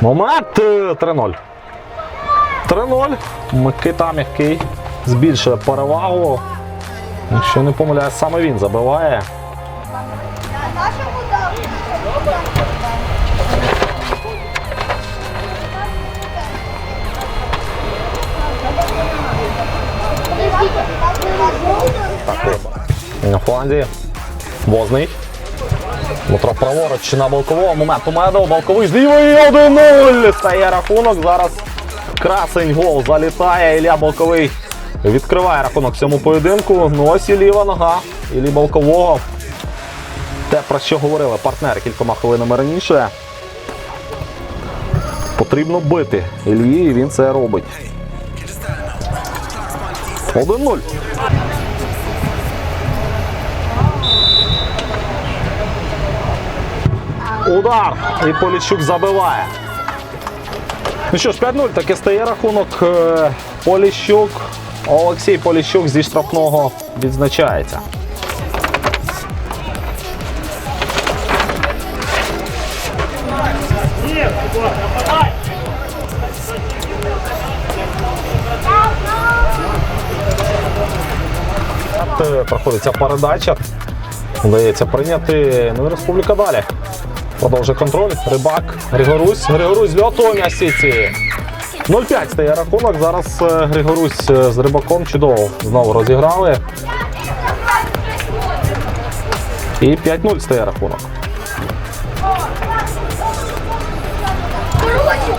Момент е, 3-0. 3-0. Микита м'який збільшує перевагу. Якщо не помиляюсь, саме він забиває. На фланзі. Возний. Дмитро праворуч на Балкового. Момент у Медов. Балковий з лівої 1-0. Стає рахунок. Зараз красень гол залітає. Ілля Балковий відкриває рахунок цьому поєдинку. Ну ось і ліва нога. Іллі Балкового. Те, про що говорили партнери кількома хвилинами раніше. Потрібно бити Іллі, і він це робить. 1-0. Удар! І Поліщук забиває. Ну що ж, 5-0 таки стає рахунок. Е, Поліщук. Олексій Поліщук зі штрафного відзначається. Е, Проходить ця передача. Вдається прийняти. Ну і республіка далі. Продовжує контроль. Рибак. Григорусь. Григорусь з льоту м'ясіці. 0-5 стає рахунок. Зараз е, Григорусь е, з рибаком чудово знову розіграли. І 5-0 стає рахунок. Короче,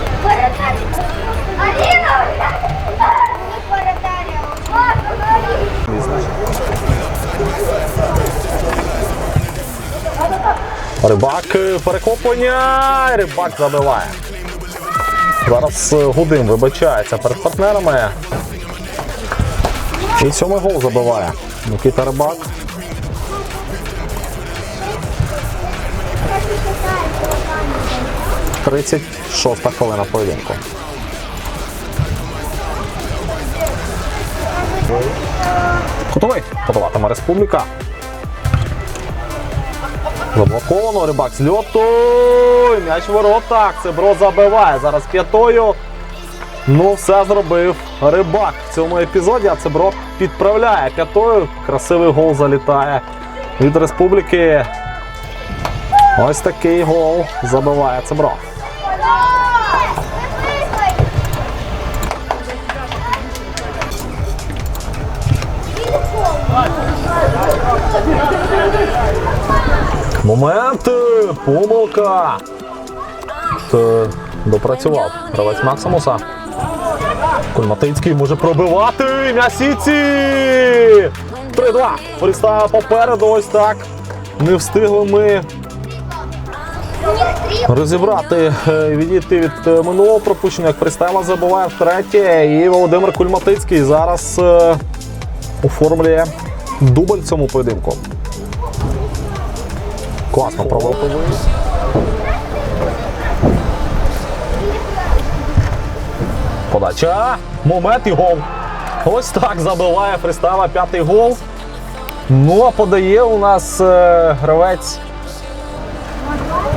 Рибак е, перехоплення. Рибак забиває. Зараз е, Гудим вибачається перед партнерами. І сьомий гол забиває. Микита Рибак. Тридцять шоста хвилина поєдинку. Готовий? Подаватиме республіка. Заблоковано, рибак з. М'яч в воротах. Цебро забиває. Зараз п'ятою. Ну, все зробив рибак в цьому епізоді, а Цебро підправляє п'ятою. Красивий гол залітає від республіки. Ось такий гол забиває Цебро. Момент! Помилка! Допрацював гравець Максимуса. Кульматинський може пробивати м'ясіці! 3-2. Фрістайл попереду ось так. Не встигли ми розібрати, е, відійти від е, минулого пропущення. Як фрістайла забуває втретє. І Володимир Кульматицький зараз е, оформлює дубль цьому поєдинку. Класно провел. Подача. Момент і гол. Ось так забиває фристава п'ятий гол. Ну, а подає у нас е, гравець,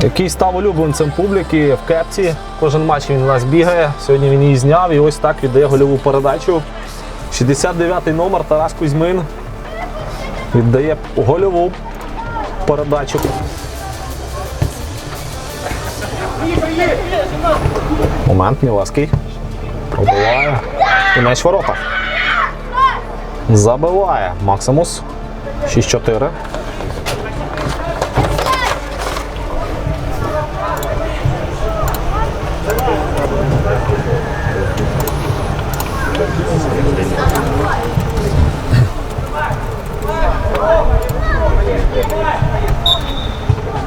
який став улюбленцем публіки в кепці. Кожен матч він у нас бігає. Сьогодні він її зняв і ось так віддає гольову передачу. 69-й номер Тарас Кузьмин віддає гольову передачу. Момент Мілевський. Пробиває. І м'яч ворота. Забиває. Максимус. 6-4.